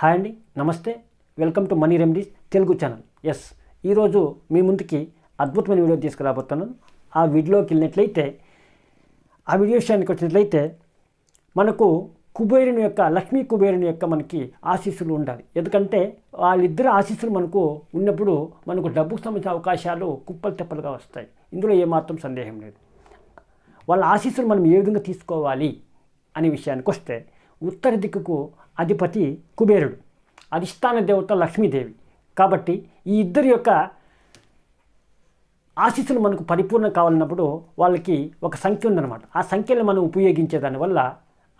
Hi అండి నమస్తే. Welcome to money remedies Telugu channel. Yes ఈరోజు మీ ముందుకి అద్భుతమైన వీడియో తీసుకురాబోతున్నాను. ఆ వీడియోకి వెళ్ళినట్లయితే ఆ వీడియో విషయానికి వచ్చినట్లయితే మనకు కుబేరుని యొక్క లక్ష్మీ కుబేరుని యొక్క మనకి ఆశీస్సులు ఉండాలి. ఎందుకంటే వాళ్ళిద్దరు ఆశీస్సులు మనకు ఉన్నప్పుడు మనకు డబ్బుకు సంబంధించిన అవకాశాలు కుప్పలు తెప్పలుగా వస్తాయి. ఇందులో ఏమాత్రం సందేహం లేదు. వాళ్ళ ఆశీస్సులు మనం ఏ విధంగా తీసుకోవాలి అనే విషయానికి వస్తే ఉత్తర దిక్కుకు అధిపతి కుబేరుడు అధిష్టాన దేవత లక్ష్మీదేవి. కాబట్టి ఈ ఇద్దరి యొక్క ఆశీస్సులు మనకు పరిపూర్ణం కావాలన్నప్పుడు వాళ్ళకి ఒక సంఖ్య ఉందన్నమాట. ఆ సంఖ్యను మనం ఉపయోగించే దానివల్ల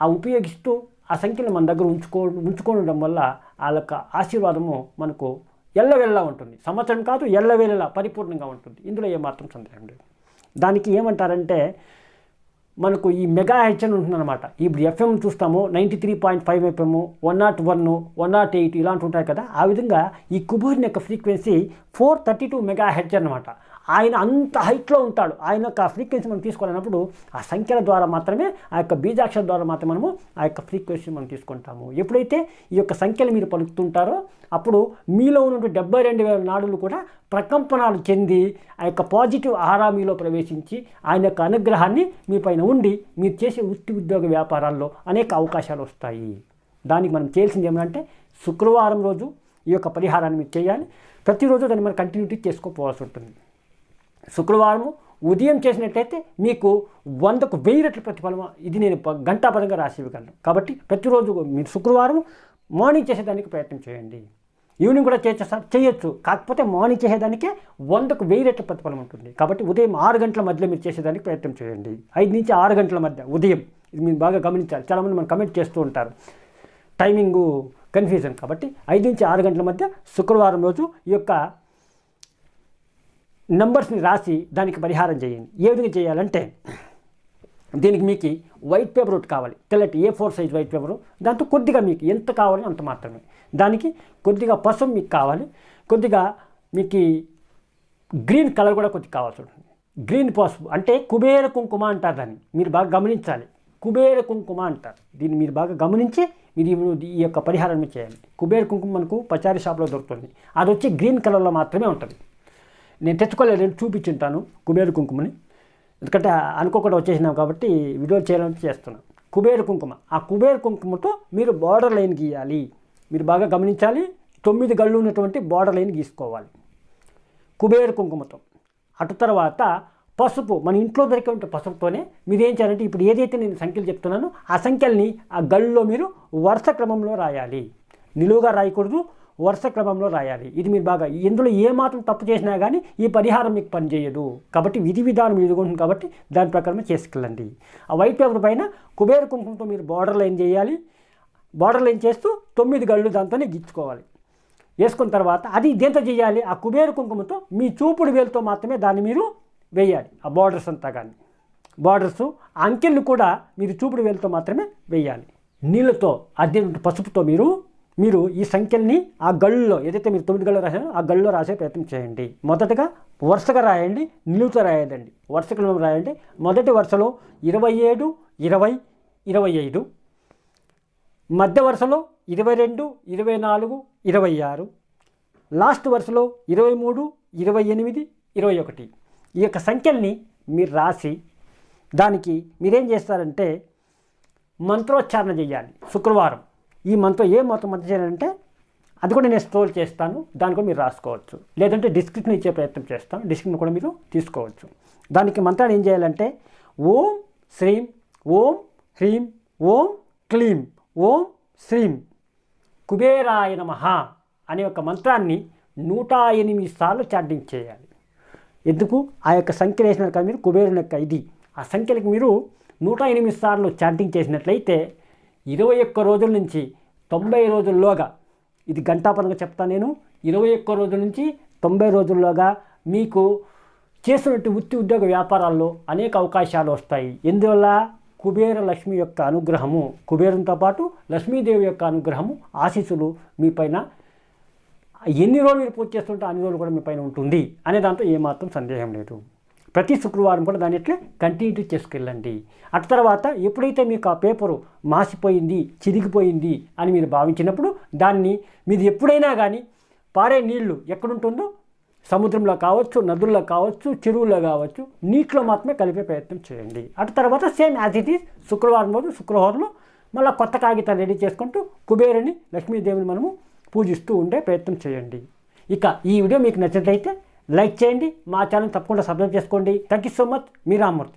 ఆ ఉపయోగిస్తూ ఆ సంఖ్యను మన దగ్గర ఉంచుకో ఉంచుకోవడం వల్ల వాళ్ళ యొక్క ఆశీర్వాదము మనకు ఎల్లవేళలా ఉంటుంది. సంవత్సరం కాదు ఎల్లవేళలా పరిపూర్ణంగా ఉంటుంది. ఇందులో ఏమాత్రం సందేహం లేదు. దానికి ఏమంటారంటే మనకు ఈ మెగా హెచ్ఎన్ ఉంటుందన్నమాట. ఇప్పుడు ఎఫ్ఎం చూస్తాము ninety three point five FM one nought one one nought eight ఇలాంటి ఉంటాయి కదా. ఆ విధంగా ఈ కుబూర్ని యొక్క frequency four thirty two megahertz అనమాట ఆయన అంత హైట్లో ఉంటాడు. ఆయన యొక్క ఫ్రీక్వెన్సీ మనం తీసుకోవాలన్నప్పుడు ఆ సంఖ్యల ద్వారా మాత్రమే ఆ యొక్క బీజాక్షర ద్వారా మాత్రమే మనము ఆ యొక్క ఫ్రీక్వెన్సీ మనం తీసుకుంటాము. ఎప్పుడైతే ఈ యొక్క సంఖ్యలు మీరు పలుకుతుంటారో అప్పుడు మీలో ఉన్నటువంటి డెబ్బై రెండు వేల నాడులు కూడా ప్రకంపనాలు చెంది ఆ యొక్క పాజిటివ్ ఆహారా మీలో ప్రవేశించి ఆయన యొక్క అనుగ్రహాన్ని మీ పైన ఉండి మీరు చేసే వృత్తి ఉద్యోగ వ్యాపారాల్లో అనేక అవకాశాలు వస్తాయి. దానికి మనం చేయాల్సింది ఏమంటే శుక్రవారం రోజు ఈ యొక్క పరిహారాన్ని మీరు చేయాలి. ప్రతిరోజు దాన్ని మనం కంటిన్యూటీ చేసుకోపోవాల్సి ఉంటుంది. శుక్రవారము ఉదయం చేసినట్లయితే మీకు వందకు వెయ్యి రెట్ల ప్రతిఫలం ఇది నేను గంటా గంటాపరంగా రాసి ఇవ్వగలను. కాబట్టి ప్రతిరోజు మీరు శుక్రవారం మార్నింగ్ చేసేదానికి ప్రయత్నం చేయండి. ఈవినింగ్ కూడా చేసే చేయొచ్చు. కాకపోతే మార్నింగ్ చేసేదానికే వందకు వెయ్యి రెట్ల ప్రతిఫలం ఉంటుంది. కాబట్టి ఉదయం ఆరు గంటల మధ్యలో మీరు చేసేదానికి ప్రయత్నం చేయండి. ఐదు నుంచి ఆరు గంటల మధ్య ఉదయం. ఇది మీరు బాగా గమనించాలి. చాలామంది మనం కమెంట్ చేస్తూ ఉంటారు. టైమింగు కన్ఫ్యూజన్ కాబట్టి ఐదు నుంచి ఆరు గంటల మధ్య శుక్రవారం రోజు ఈ యొక్క నంబర్స్ని రాసి దానికి పరిహారం చేయండి. ఏ విధంగా చేయాలంటే దీనికి మీకు వైట్ పేపర్ ఒకటి కావాలి. తెల్లటి A four size white paper. దాంతో కొద్దిగా మీకు ఎంత కావాలో అంత మాత్రమే. దానికి కొద్దిగా పసుపు మీకు కావాలి. కొద్దిగా మీకు గ్రీన్ కలర్ కూడా కొద్దిగా కావాల్సి ఉంటుంది గ్రీన్ పసుపు అంటే కుబేర కుంకుమ అంటారు దాన్ని. మీరు బాగా గమనించాలి. కుబేర కుంకుమ అంటారు. దీన్ని మీరు బాగా గమనించి మీరు ఈ- యొక్క పరిహారం చేయాలి కుబేర కుంకుమ మనకు పచారీ షాప్లో దొరుకుతుంది. అది వచ్చి గ్రీన్ కలర్లో మాత్రమే ఉంటుంది. నేను తెచ్చుకోలేదు నేను చూపించుంటాను కుబేరు కుంకుమని. ఎందుకంటే అనుకోకుండా వచ్చేసినాం కాబట్టి వీడియో చేయాలని చేస్తున్నాను కుబేరు కుంకుమ. ఆ కుబేరు కుంకుమతో మీరు బార్డర్ లైన్ గీయాలి. మీరు బాగా గమనించాలి. తొమ్మిది గళ్ళు ఉన్నటువంటి బార్డర్ లైన్ గీసుకోవాలి. కుబేరు కుంకుమతో. అటు తర్వాత పసుపు మన ఇంట్లో దొరికే ఉంటే పసుపుతోనే మీరు ఏం చేయాలంటే ఇప్పుడు ఏదైతే నేను సంఖ్యలు చెప్తున్నానో ఆ సంఖ్యల్ని ఆ గళ్ళలో మీరు వరుస క్రమంలో రాయాలి. నిలువుగా రాయకూడదు. వరుస క్రమంలో రాయాలి. ఇది మీరు బాగా ఇందులో ఏమాత్రం తప్పు చేసినా కానీ ఈ పరిహారం మీకు పనిచేయదు. కాబట్టి విధి విధానం ఎదుగుంటుంది కాబట్టి దాని ప్రకారమే చేసుకెళ్ళండి. ఆ వైట్ పేపర్ పైన కుబేర కుంకుమతో మీరు బార్డర్ లైన్ చేయాలి. బార్డర్ లైన్ చేస్తూ తొమ్మిది గళ్ళు దాంతోనే గిచ్చుకోవాలి. వేసుకున్న తర్వాత అది దేంతో చేయాలి? ఆ కుబేర కుంకుమతో మీ చూపుడు వేలుతో మాత్రమే దాన్ని మీరు వేయాలి. ఆ బార్డర్స్ అంతా కానీ బార్డర్స్ అంకెల్ని కూడా మీరు చూపుడు వేలుతో మాత్రమే వేయాలి. నీళ్ళతో అదే పసుపుతో మీరు మీరు ఈ సంఖ్యల్ని ఆ గళ్ళులో ఏదైతే మీరు తొమ్మిది గళ్ళు రాశారో ఆ గళ్ళులో రాసే ప్రయత్నం చేయండి. మొదటగా వరుసగా రాయండి నిలువుతో రాయండి వరుస క్రమం రాయండి. మొదటి వరుసలో ఇరవై ఏడు ఇరవై ఇరవై ఐదు. మధ్య వరుసలో ఇరవై రెండు ఇరవై నాలుగు ఇరవై ఆరు. లాస్ట్ వరుసలో ఇరవై మూడు ఇరవై ఎనిమిది ఇరవై ఒకటి. ఈ యొక్క సంఖ్యల్ని మీరు రాసి దానికి మీరేం చేస్తారంటే మంత్రోచ్చారణ చేయాలి. శుక్రవారం. ఈ మంత్రం ఏ మతం మంత్రం చేయాలంటే అది కూడా నేను స్టోర్ చేస్తాను దాన్ని కూడా మీరు రాసుకోవచ్చు. లేదంటే డిస్క్రిప్షన్ ఇచ్చే ప్రయత్నం చేస్తాను డిస్క్రిప్షన్ కూడా మీరు తీసుకోవచ్చు. దానికి మంత్రాన్ని ఏం చేయాలంటే ఓం శ్రీం ఓం హ్రీం ఓం క్లీం ఓం శ్రీం కుబేరాయ నమః అనే ఒక మంత్రాన్ని నూట ఎనిమిది సార్లు చాటింగ్ చేయాలి. ఎందుకు? ఆ యొక్క సంఖ్యలు వేసినారు కదా మీరు కుబేరుని యొక్క ఇది. ఆ సంఖ్యలకు మీరు నూట ఎనిమిది సార్లు చాటింగ్ చేసినట్లయితే ఇరవై ఒక్క రోజుల నుంచి తొంభై రోజుల్లోగా ఇది గంటాపరంగా చెప్తాను నేను ఇరవై ఒక్క రోజుల నుంచి తొంభై రోజుల్లోగా మీకు చేసినట్టు వృత్తి ఉద్యోగ వ్యాపారాల్లో అనేక అవకాశాలు వస్తాయి. ఎందువల్ల? కుబేర లక్ష్మి యొక్క అనుగ్రహము కుబేరంతో పాటు లక్ష్మీదేవి యొక్క అనుగ్రహము ఆశీస్సులు మీ పైన ఎన్ని రోజులు మీరు పూర్తి చేస్తుంటే అన్ని రోజులు కూడా మీ పైన ఉంటుంది అనే దాంతో ఏమాత్రం సందేహం లేదు. ప్రతి శుక్రవారం కూడా దాన్ని ఎట్లా కంటిన్యూ చేసుకెళ్ళండి. అటు తర్వాత ఎప్పుడైతే మీకు ఆ పేపరు మాసిపోయింది చిరిగిపోయింది అని మీరు భావించినప్పుడు దాన్ని మీరు ఎప్పుడైనా కానీ పారే నీళ్ళు ఎక్కడుంటుందో? సముద్రంలో కావచ్చు నదుల్లో కావచ్చు చెరువుల్లో కావచ్చు నీటిలో మాత్రమే కలిపే ప్రయత్నం చేయండి. అటు తర్వాత సేమ్ యాజ్ ఇట్ ఈస్ శుక్రవారం రోజు శుక్రవారంలో మళ్ళీ కొత్త కాగితాలు రెడీ చేసుకుంటూ కుబేరుని లక్ష్మీదేవిని మనము పూజిస్తూ ఉండే ప్రయత్నం చేయండి. ఇక ఈ వీడియో మీకు నచ్చినట్లయితే లైక్ చేయండి మా ఛానల్ తప్పకుండా సబ్స్క్రైబ్ చేసుకోండి. థ్యాంక్ యూ సో మచ్ మీ రామ్మూర్తి.